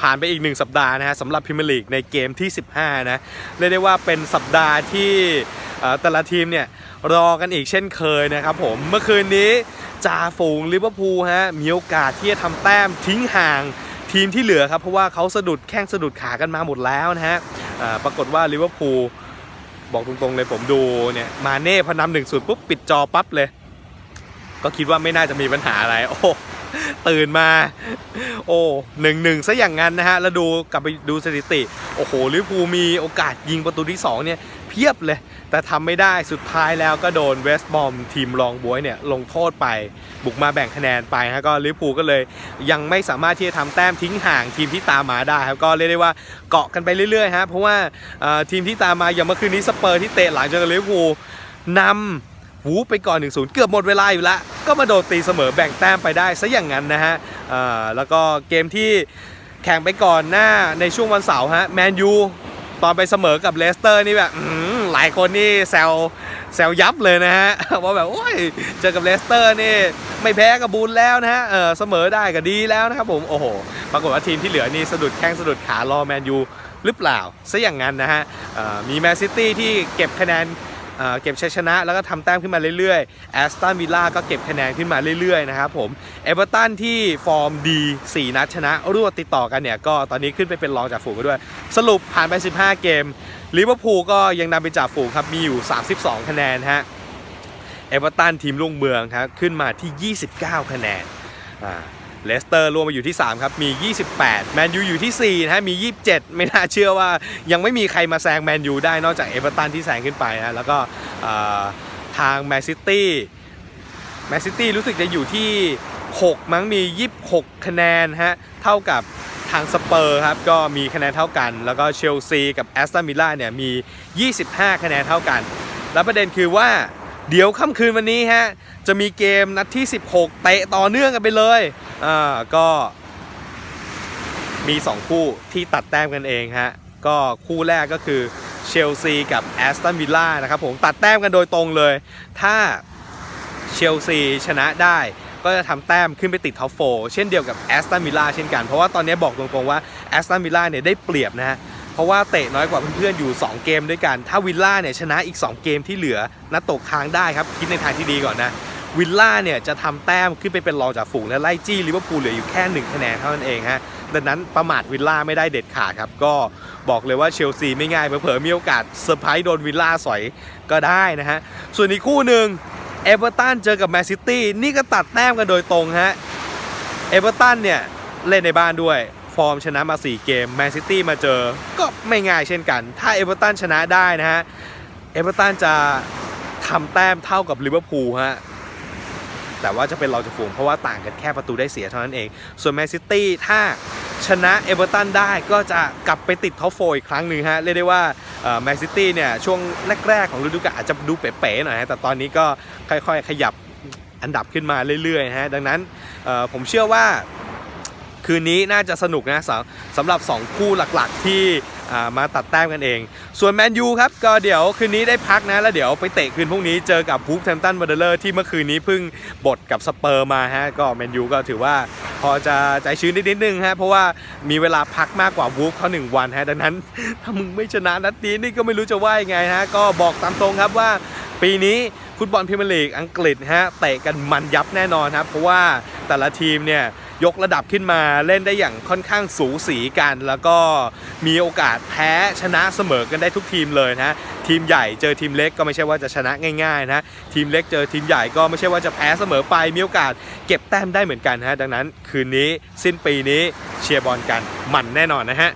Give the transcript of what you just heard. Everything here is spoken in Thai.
ผ่านไปอีกหนึ่งสัปดาห์นะฮะสำหรับพรีเมียร์ลีกในเกมที่ 15 นะเรียกได้ว่าเป็นสัปดาห์ที่แต่ละทีมเนี่ยรอกันอีกเช่นเคยนะครับผมเมื่อคืนนี้จ่าฝูงลิเวอร์พูลฮะมีโอกาสที่จะทำแต้มทิ้งห่างทีมที่เหลือครับ เพราะว่าเขาสะดุดแข้งสะดุดขากันมาหมดแล้วนะฮะปรากฏว่าลิเวอร์พูลบอกตรงๆเลยผมดูเนี่ยมาเน่พอนำหนึ่งศูนย์ปุ๊บปิดจอปั๊บเลย ก็คิดว่าไม่น่าจะมีปัญหาอะไร โอ้ตื่นมา โอ้หนึ่งหนึ่งซะอย่างนั้นนะฮะ แล้วดูกลับไปดูสถิติ โอ้โหลิเวอร์พูลมีโอกาสยิงประตูที่ 2 เนี่ย เพียบเลย แต่ทำไม่ได้สุดท้ายแล้วก็โดนเวสต์บอมทีมรองบวยเนี่ย ลงโทษไป บุกมาแบ่งคะแนนไปฮะ ก็ลิเวอร์พูลก็เลยยังไม่สามารถที่จะทำแต้มทิ้งห่างทีมที่ตามมาได้ครับ ก็เรียกได้ว่าเกาะกันไปเรื่อยๆฮะ เพราะว่าทีมที่ตามมาอย่างเมื่อคืนนี้สเปอร์ที่เตะหลังจากลิเวอร์พูลนำ หูไปก่อน 1-0 เกือบหมดเวลาอยู่แล้วก็มาโดนตีเสมอแบ่งแต้มไปได้ซะอย่างนั้นนะฮะแล้วก็เกมที่แข่งไปก่อนหน้าในช่วงวันเสาร์ฮะแมนยูตอนไปเสมอกับเลสเตอร์นี่แบบหลายคนนี่แซวแซวยับเลยนะฮะว่าแบบโอ้ยเจอกับเลสเตอร์นี่ไม่แพ้กับบูลแล้วนะฮะเออเสมอได้ก็ดีแล้วนะครับผมโอ้โหปรากฏว่าทีมที่เหลือนี่สะดุดแข้งสะดุดขารอแมนยูหรือเปล่าซะอย่างนั้นนะฮะมีแมนซิตี้ที่เก็บคะแนน เก็บชัยชนะแล้วก็ทำแต้มขึ้นมาเรื่อยๆแอสตันวิลล่าก็เก็บคะแนนขึ้นมาเรื่อยๆนะครับผมเอเวอร์ตันที่ฟอร์มดี 4 นัดชนะรวดติดต่อกันเนี่ย ก็ตอนนี้ขึ้นไปเป็นรองจากฝูงกันด้วย สรุปผ่านไป 15 เกมลิเวอร์พูลก็ยังนำไปจากฝูงครับมีอยู่ 32 คะแนนฮะเอเวอร์ตันทีมลุงเมืองครับขึ้นมาที่ 29 คะแนนอ่า เลสเตอร์รวมมาอยู่ที่ 3 ครับ มี 28 แมนยูอยู่ที่ 4 นะฮะ มี 27 ไม่น่าเชื่อว่ายังไม่มีใครมาแซงแมนยูได้นอกจากเอเวอร์ตันที่แซงขึ้นไปนะ แล้วก็ทางแมนซิตี้แมนซิตี้รู้สึกจะอยู่ที่ 6 มั้งมี 26 คะแนนฮะ เท่ากับทางสเปอร์ครับ ก็มีคะแนนเท่ากัน แล้วก็เชลซีกับแอสตันวิลล่าเนี่ยมี 25 คะแนนเท่ากัน แล้วประเด็นคือว่า เดี๋ยวค่ำคืนวันนี้ฮะ จะมีเกมนัดที่ 16 เตะต่อเนื่องกันไปเลยอ่าก็มี 2 คู่ที่ตัดแต้มกันเองฮะ ก็คู่แรกก็คือเชลซีกับแอสตันวิลล่านะครับผมตัดแต้มกันโดยตรงเลย ถ้าเชลซีชนะได้ก็จะทำแต้มขึ้นไปติดท็อปโฟเช่นเดียวกับแอสตันวิลล่าเช่นกัน เพราะว่าตอนนี้บอกตรงๆว่าแอสตันวิลล่าเนี่ยได้เปรียบนะฮะ เพราะว่าเตะน้อยกว่าเพื่อนๆอยู่ 2 เกมด้วยกัน ถ้าวิลล่าเนี่ยชนะอีก 2 เกมที่เหลือนัดตกค้างได้ครับ คิดในทางที่ดีก่อนนะ วิลล่าเนี่ยจะทำแต้มขึ้นไปเป็นรองจากฝูงและไล่จี้ลิเวอร์พูลเหลืออยู่แค่1คะแนนเท่านั้นเองฮะ ดังนั้นประมาทวิลล่าไม่ได้เด็ดขาดครับ ก็บอกเลยว่าเชลซีไม่ง่ายเผลอๆมีโอกาสเซอร์ไพรส์โดนวิลล่าสอยก็ได้นะฮะ ส่วนอีกคู่หนึ่งเอเวอร์ตันเจอกับแมนซิตี้นี่ก็ตัดแต้มกันโดยตรงฮะ เอเวอร์ตันเนี่ยเล่นในบ้านด้วย ฟอร์มชนะมา 4 เกมแมนซิตี้มาเจอ ก็ไม่ง่ายเช่นกัน ถ้าเอเวอร์ตันชนะได้นะฮะเอเวอร์ตันจะทำแต้มเท่ากับลิเวอร์พูลฮะแต่ว่าจะเป็นเรองจากฝูงเพราะว่าต่างกันแค่ประตูได้เสียเท่านั้นเอง ส่วนแมนซิตี้ถ้าชนะเอเวอร์ตันได้ก็จะกลับไปติดท็อปโฟอีกครั้งหนึ่งฮะ เรียกได้ว่าแมนซิตี้เนี่ย ช่วงแรก ๆ ของฤดูกาลอาจจะดูเป๋ๆหน่อยฮะ แต่ตอนนี้ก็ค่อย ๆ ขยับอันดับขึ้นมาเรื่อยๆฮะ ดังนั้นผมเชื่อว่า คืนนี้น่าจะสนุกนะสำสำหรับ 2 คู่หลักๆ ที่มาตัดแต้มกันเอง ส่วนแมนยูครับ ก็เดี๋ยวคืนนี้ได้พักนะ แล้วเดี๋ยวไปเตะคืนพรุ่งนี้เจอกับบูฟแทมตันวันเดอร์ที่เมื่อคืนนี้เพิ่งบดกับสเปอร์มาฮะ ก็แมนยูก็ถือว่าพอจะใจชื้นนิดนึงฮะ เพราะว่ามีเวลาพักมากกว่าบูฟเขาหนึ่งวันฮะ ดังนั้นถ้ามึงไม่ชนะนัดนี้นี่ก็ไม่รู้จะว่ายังไงฮะ ก็บอกตามตรงครับว่าปีนี้ฟุตบอลพรีเมียร์ลีกอังกฤษฮะเตะกันมันยับแน่นอนครับเพราะว่าแต่ละทีมเนี่ย ยกระดับขึ้นมาเล่นได้อย่างค่อนข้างสูสีกัน แล้วก็มีโอกาสแพ้ชนะเสมอกันได้ทุกทีมเลยนะทีมใหญ่เจอทีมเล็กก็ไม่ใช่ว่าจะชนะง่ายๆนะทีมเล็กเจอทีมใหญ่ก็ไม่ใช่ว่าจะแพ้เสมอไปมีโอกาสเก็บแต้มได้เหมือนกันฮะดังนั้นคืนนี้สิ้นปีนี้เชียร์บอลกันมันแน่นอนนะฮะ